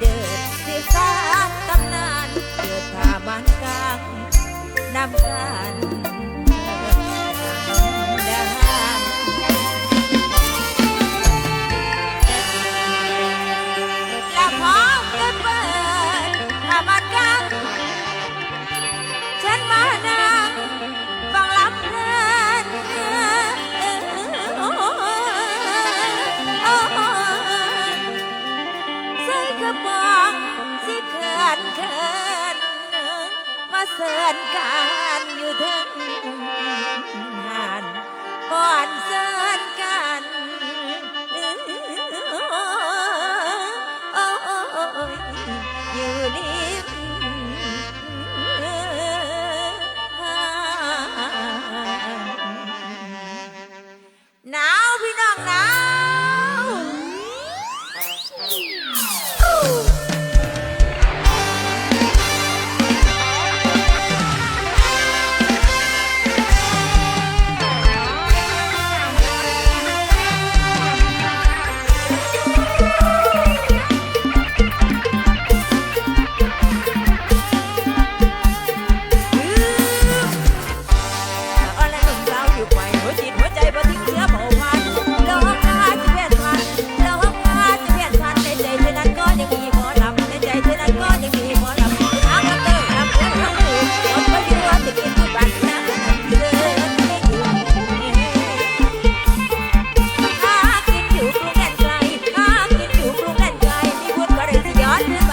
เดิดสิสร้างตำนานเกิดถามันกลางนำการ นมาเสริญการอยู่เถิ Bye.